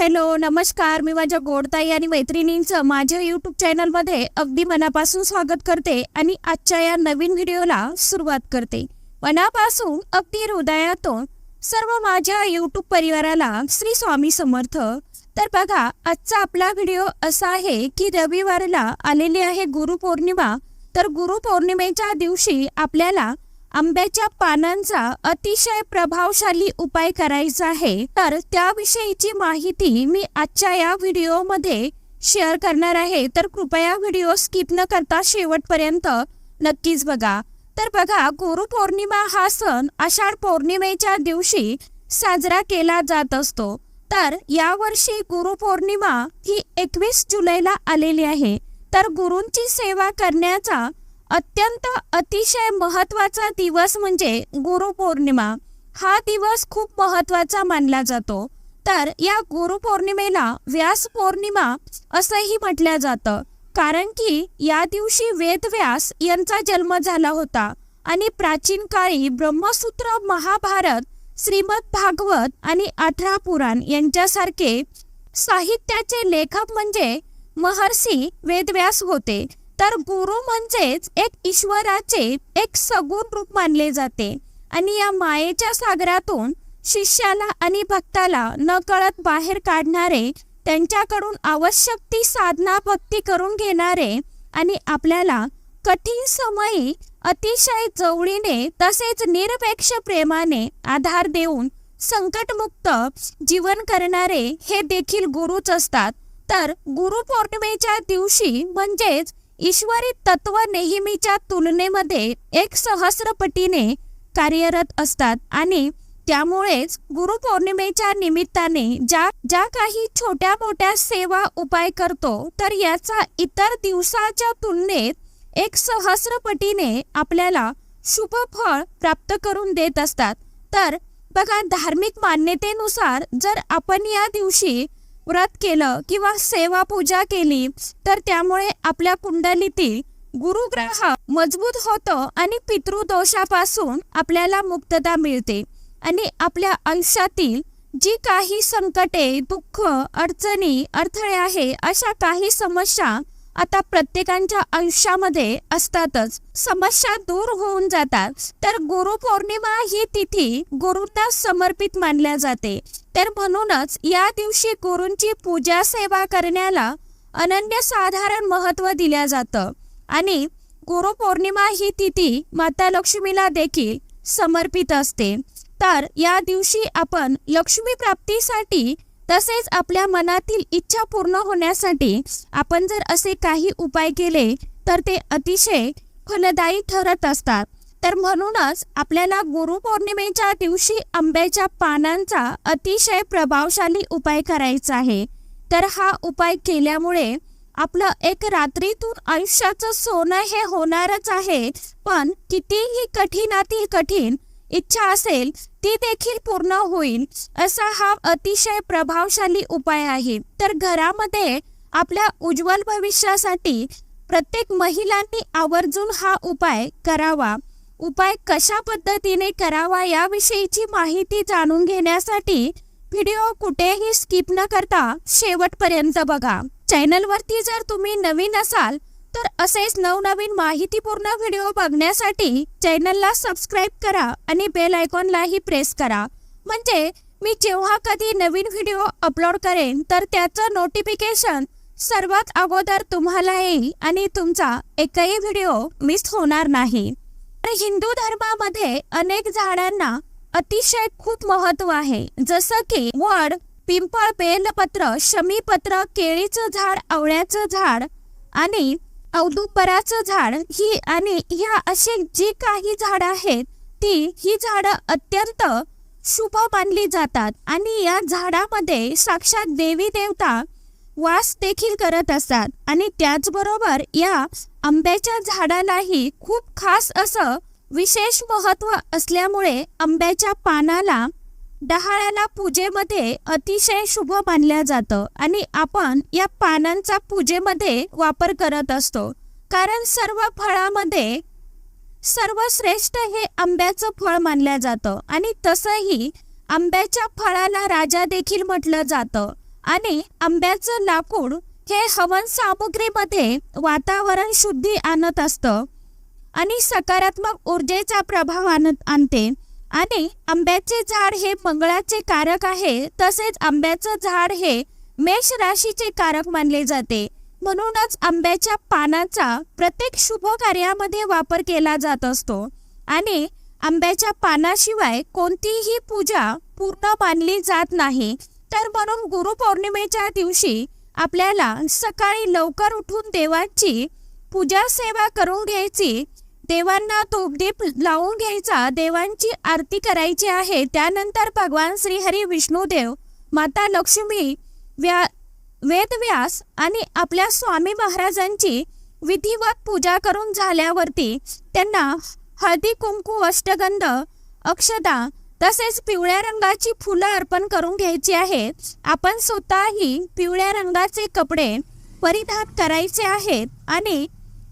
Hello नमस्कार. मी माझ्या गोडताई आणि मैत्रिणींचं माझ्या यूट्यूब चॅनलमध्ये अगदी मनापासून स्वागत करते आणि आजच्या या नवीन व्हिडिओला सुरुवात करते. मनापासून अगदी हृदयातून सर्व माझ्या यूट्यूब परिवाराला श्री स्वामी समर्थ. तर बघा आजचा आपला व्हिडिओ असा आहे की रविवारला आलेली आहे गुरुपौर्णिमा. तर गुरुपौर्णिमेच्या दिवशी आपल्याला आंब्याच्या पानांचा अतिशय प्रभावशाली उपाय करायचा आहे तर त्याविषयीची माहिती मी आजच्या या व्हिडिओमध्ये शेअर करणार आहे. तर कृपया व्हिडिओ स्किप न करता शेवटपर्यंत नक्कीच बघा. तर बघा गुरुपौर्णिमा हा सण आषाढ पौर्णिमेच्या दिवशी साजरा केला जात असतो. तर यावर्षी गुरुपौर्णिमा ही एकवीस जुलैला आलेली आहे. तर गुरूंची सेवा करण्याचा अत्यंत अतिशय महत्त्वाचा दिवस म्हणजे गुरुपौर्णिमा. हा दिवस खूप महत्त्वाचा मानला जातो. तर या गुरुपौर्णिमेला व्यास पौर्णिमा असंही म्हटलं जातं. कारण की या दिवशी वेदव्यास यांचा जन्म झाला होता. आणि प्राचीन काळी ब्रह्मसूत्र महाभारत श्रीमद भागवत आणि अठरा पुराण यांच्यासारखे साहित्याचे लेखक म्हणजे महर्षी वेदव्यास होते. तर गुरु म्हणजेच एक ईश्वराचे एक सगुण रूप मानले जाते. आणि या मायेच्या सागरातून शिष्याला आणि भक्ताला नकळत बाहेर काढणारे त्यांच्याकडून आवश्यक ती साधना भक्ती करून घेणारे आणि आपल्याला कठीण समयी अतिशय जवळीने तसेच निरपेक्ष प्रेमाने आधार देऊन संकटमुक्त जीवन करणारे हे देखील गुरुच असतात. तर गुरुपौर्णिमेच्या दिवशी म्हणजेच ईश्वरी तत्व नेहमीच्या तुलनेमध्ये एक सहस्रपटीने कार्यरत असतात आणि त्यामुळेच गुरुपौर्णिमेच्या निमित्ताने ज्या ज्या काही छोट्या मोठ्या सेवा उपाय करतो तर याचा इतर दिवसाच्या तुलनेत एक सहस्रपटीने आपल्याला शुभ फळ प्राप्त करून देत असतात. तर बघा धार्मिक मान्यतेनुसार जर आपण या दिवशी व्रत केलं किंवा सेवा पूजा केली तर त्यामुळे आपल्या कुंडलीतील गुरुग्रह मजबूत होतो आणि पितृदोषापासून आपल्याला मुक्तता मिळते. आणि आपल्या आयुष्यातील जी काही संकटे दुःख अडचणी अडथळे आहे अशा काही समस्या आता प्रत्येकांच्या आयुष्यामध्ये असतातच. समस्या दूर होऊन जातात. तर गुरुपौर्णिमा ही तिथी गुरुंना समर्पित मानल्या जाते. तर म्हणूनच या दिवशी गुरूंची पूजा सेवा करण्याला अनन्यसाधारण महत्त्व दिल्या जातं. आणि गुरुपौर्णिमा ही तिथी माता लक्ष्मीला देखील समर्पित असते. तर या दिवशी आपण लक्ष्मी प्राप्तीसाठी तसेच आपल्या मनातील इच्छा पूर्ण होण्यासाठी आपण जर असे काही उपाय केले तर ते अतिशय फलदायी ठरत असतात. तर म्हणूनच आपल्याला गुरुपौर्णिमेच्या दिवशी आंब्याच्या पानांचा अतिशय प्रभावशाली उपाय करायचा आहे. तर हा उपाय केल्यामुळे आपलं एक रात्रीतून आयुष्याचं सोनं हे होणारच आहे. पण कितीही कठीणातील कठीण इच्छा असेल ती देखील पूर्ण होईल असा हा अतिशय प्रभावशाली उपाय आहे. तर घरामध्ये आपल्या उज्ज्वल भविष्यासाठी प्रत्येक महिलांनी आवर्जून हा उपाय करावा. उपाय कशा पद्धतीने करावा याविषयीची माहिती जाणून घेण्यासाठी व्हिडिओ कुठेही स्किप न करता शेवटपर्यंत बघा. चॅनलवरती जर तुम्ही नवीन असाल तर असेच नवनवीन माहितीपूर्ण व्हिडिओ बघण्यासाठी चॅनलला सबस्क्राईब करा आणि बेल आयकॉनलाही प्रेस करा. म्हणजे मी जेव्हा कधी नवीन व्हिडिओ अपलोड करेन तर त्याचं नोटिफिकेशन सर्वात अगोदर तुम्हाला येईल आणि तुमचा एकही व्हिडिओ मिस होणार नाही. तर हिंदू धर्मामध्ये अनेक झाडांना अतिशय खूप महत्त्व आहे. जसं की वड पिंपळ बेलपत्र शमीपत्र केळीचं झाड आवळ्याचं झाड आणि औदुपराचं झाड ही आणि ह्या अशी जी काही झाडं आहेत ती ही झाडं अत्यंत शुभ मानली जातात. आणि या झाडामध्ये साक्षात देवी देवता वास देखील करत असतात. आणि त्याचबरोबर या आंब्याच्या झाडालाही खूप खास असं विशेष महत्त्व असल्यामुळे आंब्याच्या पानाला डहाळ्याला पूजेमध्ये अतिशय शुभ मानलं जातं आणि आपण या पानांचा पूजेमध्ये वापर करत असतो. कारण सर्व फळामध्ये सर्वश्रेष्ठ हे आंब्याचं फळ मानलं जातं आणि तसंही आंब्याच्या फळाला राजा देखील म्हटलं जातं. आणि आंब्याचं लाकूड हे हवन सामुग्रीमध्ये वातावरण शुद्धी आणत असतं आणि सकारात्मक ऊर्जेचा प्रभाव आणत आणते. आणि आंब्याचे झाड हे मंगळाचे कारक आहे तसेच आंब्याचं झाड हे मेष राशीचे कारक मानले जाते. म्हणूनच आंब्याच्या पानाचा प्रत्येक शुभ कार्यामध्ये वापर केला जात असतो. आणि आंब्याच्या पानाशिवाय कोणतीही पूजा पूर्ण मानली जात नाही. तर म्हणून गुरुपौर्णिमेच्या दिवशी आपल्याला सकाळी लवकर उठून देवाची पूजा सेवा करून घ्यायची देवांना धूपदीप लावून घ्यायचा देवांची आरती करायची आहे. त्यानंतर भगवान श्रीहरी विष्णुदेव माता लक्ष्मी व्या वेदव्यास आणि आपल्या स्वामी महाराजांची विधिवत पूजा करून झाल्यावरती त्यांना हळदी कुंकू अष्टगंध अक्षदा तसेच पिवळ्या रंगाची फुलं अर्पण करून घ्यायची आहेत आपण स्वतःही पिवळ्या रंगाचे कपडे परिधान करायचे आहेत आणि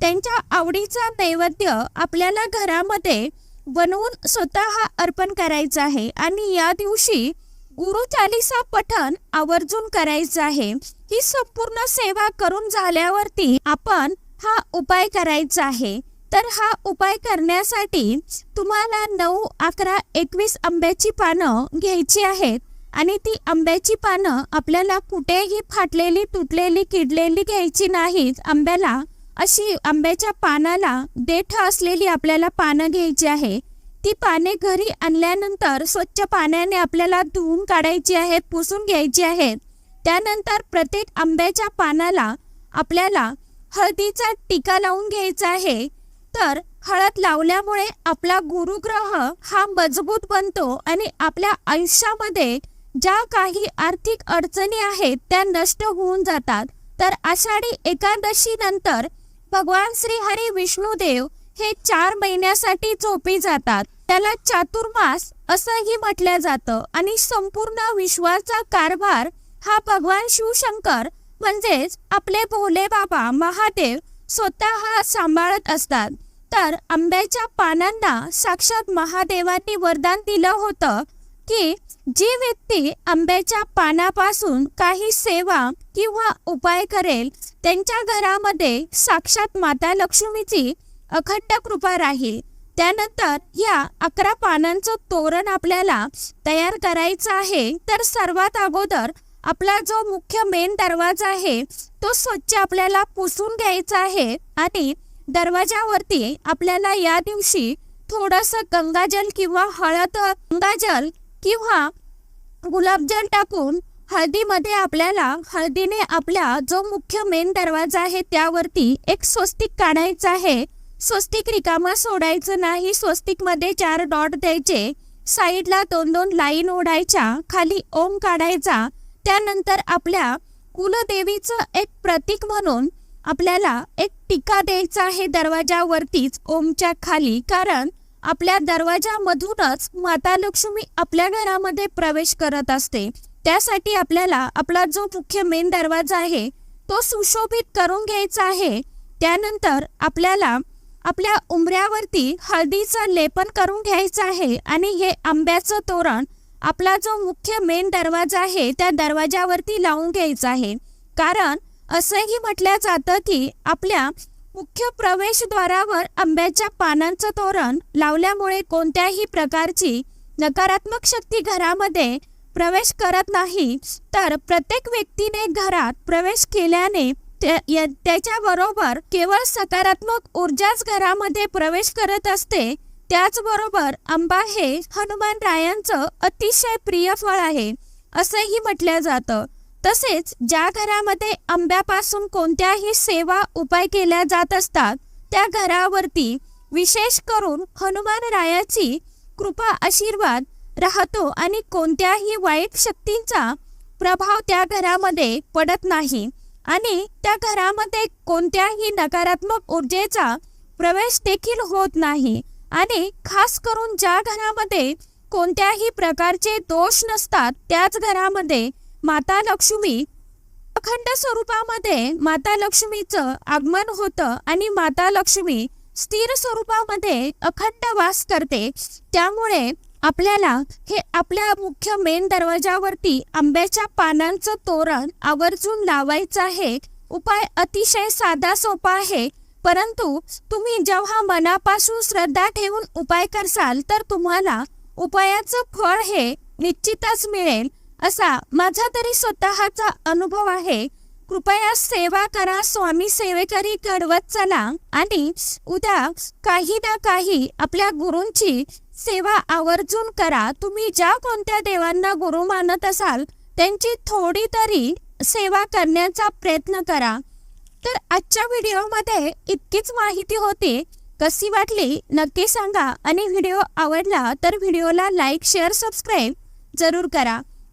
त्यांच्या आवडीचा नैवेद्य आपल्याला घरामध्ये बनवून स्वतः अर्पण करायचं आहे आणि या दिवशी गुरु चालिसा पठण आवर्जून करायचं आहे. ही संपूर्ण सेवा करून झाल्यावरती आपण हा उपाय करायचा आहे. तर हा उपाय करण्यासाठी तुम्हाला नऊ अकरा एकवीस आंब्याची पानं घ्यायची आहेत आणि ती आंब्याची पानं आपल्याला कुठेही फाटलेली तुटलेली किडलेली घ्यायची नाहीत. आंब्याला अशी आंब्याच्या पानाला देठ असलेली आपल्याला पानं घ्यायची आहे. ती पाने घरी आणल्यानंतर स्वच्छ पाण्याने आपल्याला धुवून काढायची आहेत पुसून घ्यायची आहेत. त्यानंतर प्रत्येक आंब्याच्या पानाला आपल्याला हळदीचा टीका लावून घ्यायचा आहे. तर हळद लावल्यामुळे आपला गुरुग्रह हा मजबूत बनतो आणि आपल्या आयुष्यामध्ये ज्या काही आर्थिक अडचणी आहेत त्या नष्ट होऊन जातात. तर आषाढी एकादशी नंतर भगवान श्री हरी विष्णुदेव हे चार महिन्यासाठी झोपी जातात. त्याला चातुर्मास असंही म्हटलं जातं आणि संपूर्ण विश्वाचा कारभार हा भगवान शिवशंकर म्हणजेच आपले भोले बाबा महादेव स्वतः सांभाळत असतात. तर आंब्याच्या पानांना साक्षात महादेवांनी वरदान दिलं होतं. की जी व्यक्ती आंब्याच्या पानापासून काही सेवा किंवा उपाय करेल त्यांच्या घरामध्ये साक्षात माता लक्ष्मीची अखंड कृपा राहील. त्यानंतर या अकरा पानांचं तोरण आपल्याला तयार करायचं आहे. तर सर्वात अगोदर आपला जो मुख्य मेन दरवाजा आहे तो स्वच्छ आपल्याला पुसून घ्यायचा आहे आणि दरवाजावरती आपल्याला या दिवशी थोडस गंगाजल किंवा हळद गंगाजल किंवा गुलाबजल टाकून हळदीमध्ये आपल्याला हळदीने आपला जो मुख्य मेन दरवाजा आहे त्यावरती एक स्वस्तिक काढायचं आहे. स्वस्तिक रिकामा सोडायचं नाही. स्वस्तिकमध्ये चार डॉट द्यायचे. साईडला दोन दोन लाईन ओढायच्या. खाली ओम काढायचा. त्यानंतर आपल्या कुलदेवीचं एक प्रतीक म्हणून आपल्याला एक टीका द्यायचा आहे दरवाजावरतीच ओमच्या खाली. कारण आपल्या दरवाजामधूनच माता लक्ष्मी आपल्या घरामध्ये प्रवेश करत असते. त्यासाठी आपल्याला आपला जो मुख्य मेन दरवाजा आहे तो सुशोभित करून घ्यायचा आहे. त्यानंतर आपल्याला आपल्या उंबऱ्यावरती हळदीचं लेपन करून घ्यायचं आहे आणि हे आंब्याचं तोरण आपला जो मुख्य मेन दरवाजा आहे त्या दरवाजावरती लावून घ्यायचा आहे. कारण असंही म्हटलं जातं की आपल्या मुख्य प्रवेशद्वारावर आंब्याच्या पानांचं तोरण लावल्यामुळे कोणत्याही प्रकारची नकारात्मक शक्ती घरामध्ये प्रवेश करत नाही. तर प्रत्येक व्यक्तीने घरात प्रवेश केल्याने त्याच्याबरोबर केवळ सकारात्मक ऊर्जाच घरामध्ये प्रवेश करत असते. त्याचबरोबर आंबा हे हनुमान रायांचं अतिशय प्रिय फळ आहे असंही म्हटलं जातं. तसेच ज्या घरामध्ये आंब्यापासून कोणत्याही सेवा उपाय केल्या जात असतात त्या घरावरती विशेष करून हनुमान रायाची कृपा आशीर्वाद राहतो आणि कोणत्याही वाईट शक्तींचा प्रभाव त्या घरामध्ये पडत नाही आणि त्या घरामध्ये कोणत्याही नकारात्मक ऊर्जेचा प्रवेश देखील होत नाही आणि खास करून ज्या घरामध्ये कोणत्याही प्रकारचे दोष नसतात त्याच घरामध्ये माता लक्ष्मी अखंड स्वरूपामध्ये माता लक्ष्मीचं आगमन होतं आणि माता लक्ष्मी स्थिर स्वरूपामध्ये अखंड वास करते. त्यामुळे आपल्याला हे आपल्या मुख्य मेन दरवाजावरती आंब्याच्या पानांचं तोरण आवर्जून लावायचं आहे. उपाय अतिशय साधा सोपा आहे. परंतु तुम्ही जेव्हा मनापासून श्रद्धा ठेवून उपाय करसाल तर तुम्हाला उपायाचं फळ हे निश्चितच मिळेल. असा माझा तरी स्वतःचा अनुभव आहे. कृपया सेवा करा स्वामी सेवेकरी घडवत चला आणि उद्या काही ना काही आपल्या गुरूंची सेवा आवर्जून करा. तुम्ही ज्या कोणत्या देवांना गुरु मानत असाल त्यांची थोडी तरी सेवा करण्याचा प्रयत्न करा. तर आजच्या व्हिडिओमध्ये इतकीच माहिती होती. कशी वाटली? नक्की सांगा. आणि व्हिडिओ आवडला तर व्हिडिओला लाईक शेअर सबस्क्राईब जरूर करा.